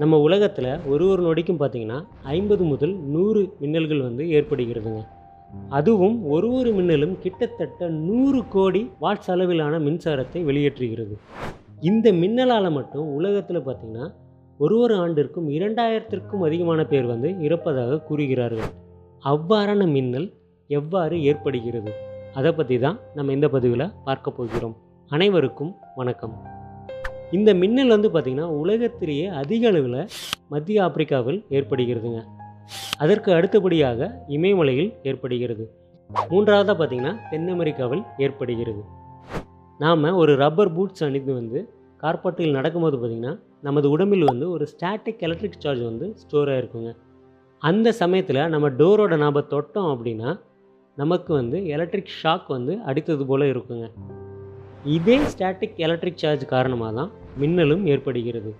நம்ம உலகத்தில் ஒரு ஒரு நொடிக்கும் பார்த்தீங்கன்னா ஐம்பது முதல் நூறு மின்னல்கள் வந்து ஏற்படுகிறதுங்க. அதுவும் ஒரு ஒரு மின்னலும் கிட்டத்தட்ட நூறு கோடி வாட்ஸ் அளவிலான மின்சாரத்தை வெளியேற்றுகிறது. இந்த மின்னலால் மட்டும் உலகத்தில் பார்த்திங்கன்னா ஒரு ஒரு ஆண்டிற்கும் இரண்டாயிரத்திற்கும் அதிகமான பேர் வந்து இறப்பதாக கூறுகிறார்கள். அவ்வாறான மின்னல் எவ்வாறு ஏற்படுகிறது? அதை பற்றி தான் நம்ம இந்த பதிவில் பார்க்க போகிறோம். அனைவருக்கும் வணக்கம். இந்த மின்னல் வந்து பார்த்திங்கன்னா உலகத்திலேயே அதிக அளவில் மத்திய ஆப்பிரிக்காவில் ஏற்படுகிறதுங்க. அதற்கு அடுத்தபடியாக இமயமலையில் ஏற்படுகிறது. மூன்றாவதாக பார்த்திங்கன்னா தென் அமெரிக்காவில் ஏற்படுகிறது. நாம் ஒரு ரப்பர் பூட்ஸ் அணிந்து வந்து கார்பாட்டில் நடக்கும்போது பார்த்திங்கன்னா நமது உடம்பில் வந்து ஒரு ஸ்டாட்டிக் எலக்ட்ரிக் சார்ஜ் வந்து ஸ்டோர் ஆகிருக்குங்க அந்த சமயத்தில் நம்ம டோரோட நாம் தொட்டோம் அப்படின்னா நமக்கு வந்து எலக்ட்ரிக் ஷாக் வந்து அடித்தது போல் இருக்குங்க. இதே ஸ்டாட்டிக் எலக்ட்ரிக் சார்ஜ் காரணமாக தான் மின்னலும் ஏற்படுகிறது.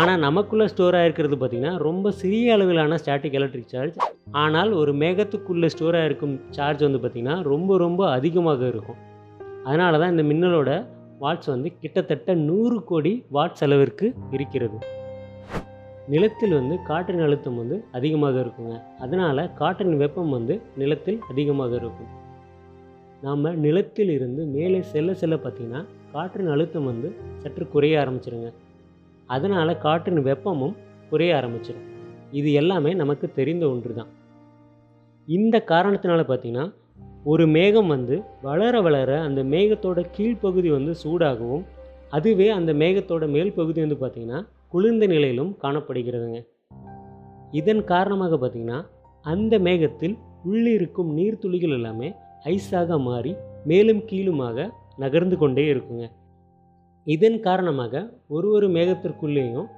ஆனால் நமக்குள்ளே ஸ்டோர் ஆகிருக்கிறது பார்த்திங்கன்னா ரொம்ப சிறிய அளவிலான ஸ்டாட்டிக் எலக்ட்ரிக் சார்ஜ் ஆனால் ஒரு மேகத்துக்குள்ளே ஸ்டோர் ஆகிருக்கும் சார்ஜ் வந்து பார்த்திங்கன்னா ரொம்ப ரொம்ப அதிகமாக இருக்கும். அதனால தான் இந்த மின்னலோட வாட்ஸ் வந்து கிட்டத்தட்ட நூறு கோடி வாட்ஸ் அளவிற்கு இருக்கிறது. நிலத்தில் வந்து காற்றின் அழுத்தம் வந்து அதிகமாக இருக்குங்க. அதனால் காற்றின் வெப்பம் வந்து நிலத்தில் அதிகமாக இருக்கும். நாம் நிலத்தில் இருந்து மேலே செல்ல செல்ல பார்த்திங்கன்னா காற்றின் அழுத்தம் வந்து சற்று குறைய ஆரம்பிச்சிருங்க. அதனால் காற்றின் வெப்பமும் குறைய ஆரம்பிச்சிடும் இது எல்லாமே நமக்கு தெரிந்த ஒன்று தான் இந்த காரணத்தினால பார்த்திங்கன்னா ஒரு மேகம் வந்து வளர வளர அந்த மேகத்தோட கீழ்ப்பகுதி வந்து சூடாகவும் அதுவே அந்த மேகத்தோட மேல் பகுதி வந்து பார்த்திங்கன்னா குளிர்ந்த நிலையிலும் காணப்படுகிறதுங்க. இதன் காரணமாக பார்த்திங்கன்னா அந்த மேகத்தில் உள்ளிருக்கும் நீர்த்துளிகள் எல்லாமே ஐஸாக மாறி மேலும் கீழுமாக நகர்ந்து கொண்டே இருக்குங்க. இதன் காரணமாக ஒரு ஒரு மேகத்திற்குள்ளேயும்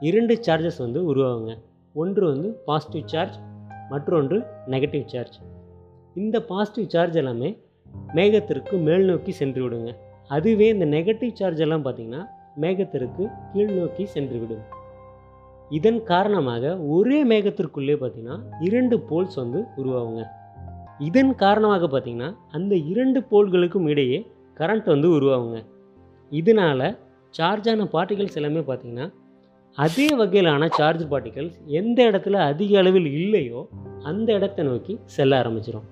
இரண்டு சார்ஜஸ் வந்து உருவாகுங்க. ஒன்று வந்து பாசிட்டிவ் சார்ஜ் மற்றொன்று நெகட்டிவ் சார்ஜ் இந்த பாசிட்டிவ் சார்ஜ் எல்லாமே மேகத்திற்கு மேல் நோக்கி சென்று விடுங்க. அதுவே இந்த நெகட்டிவ் சார்ஜ் எல்லாம் பார்த்திங்கன்னா மேகத்திற்கு கீழ் நோக்கி சென்று விடும். இதன் காரணமாக ஒரே மேகத்திற்குள்ளே பார்த்திங்கன்னா இரண்டு போல்ஸ் வந்து உருவாகுங்க. இதன் காரணமாக பார்த்திங்கன்னா அந்த இரண்டு போல்களுக்கும் இடையே கரண்ட் வந்து உருவாகுங்க. இதனால் சார்ஜான பார்ட்டிகல்ஸ் எல்லாமே பார்த்திங்கன்னா அதே வகையிலான சார்ஜ் பார்ட்டிகல்ஸ் எந்த இடத்துல அதிக அளவில் இல்லையோ அந்த இடத்தை நோக்கி செல்ல ஆரம்பிச்சிடும்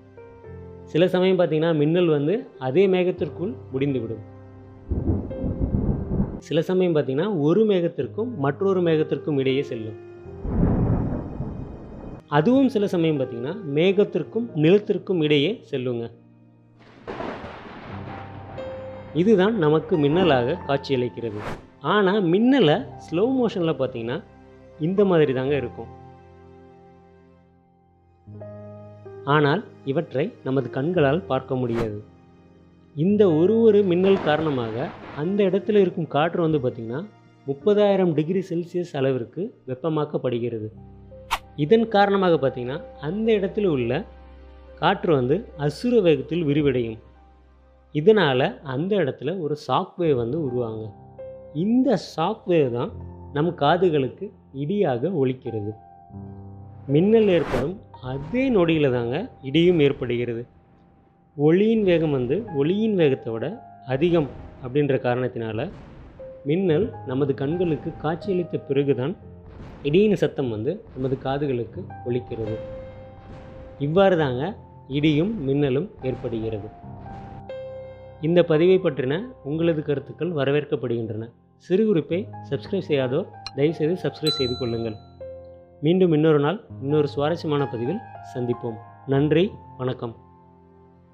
சில சமயம் பார்த்திங்கன்னா மின்னல் வந்து அதே மேகத்திற்குள் முடிந்துவிடும். சில சமயம் பார்த்திங்கன்னா ஒரு மேகத்திற்கும் மற்றொரு மேகத்திற்கும் இடையே செல்லும். அதுவும் சில சமயம் பார்த்திங்கன்னா மேகத்திற்கும் நிலத்திற்கும் இடையே செல்லுங்க. இதுதான் நமக்கு மின்னலாக காட்சியளிக்கிறது ஆனால் மின்னலை ஸ்லோ மோஷனில் பார்த்தீங்கன்னா இந்த மாதிரி தாங்க இருக்கும். ஆனால் இவற்றை நமது கண்களால் பார்க்க முடியாது. இந்த ஒரு ஒரு மின்னல் காரணமாக அந்த இடத்துல இருக்கும் காற்று வந்து பார்த்திங்கன்னா முப்பதாயிரம் டிகிரி செல்சியஸ் அளவிற்கு வெப்பமாக்கப்படுகிறது. இதன் காரணமாக பார்த்திங்கன்னா அந்த இடத்துல உள்ள காற்று வந்து அசுர வேகத்தில் விரிவடையும். இதனால் அந்த இடத்துல ஒரு ஷாக் வேவ் வந்து உருவாங்க இந்த ஷாக் வேவ் தான் நம் காதுகளுக்கு இடியாக ஒழிக்கிறது மின்னல் ஏற்படும் அதே நொடியில் தாங்க இடியும் ஏற்படுகிறது. ஒளியின் வேகம் வந்து ஒளியின் வேகத்தை விட அதிகம் அப்படின்ற காரணத்தினால மின்னல் நமது கண்களுக்கு காட்சியளித்த பிறகுதான் இடியின் சத்தம் வந்து நமது காதுகளுக்கு ஒழிக்கிறது இவ்வாறு தாங்க இடியும் மின்னலும் ஏற்படுகிறது. இந்த பதிவை பற்றின உங்களது கருத்துக்கள் வரவேற்கப்படுகின்றன. சிறு குறிப்பை சப்ஸ்கிரைப் செய்யாதோர் தயவுசெய்து சப்ஸ்கிரைப் செய்து கொள்ளுங்கள். மீண்டும் இன்னொரு நாள் இன்னொரு சுவாரஸ்யமான பதிவில் சந்திப்போம். நன்றி வணக்கம்.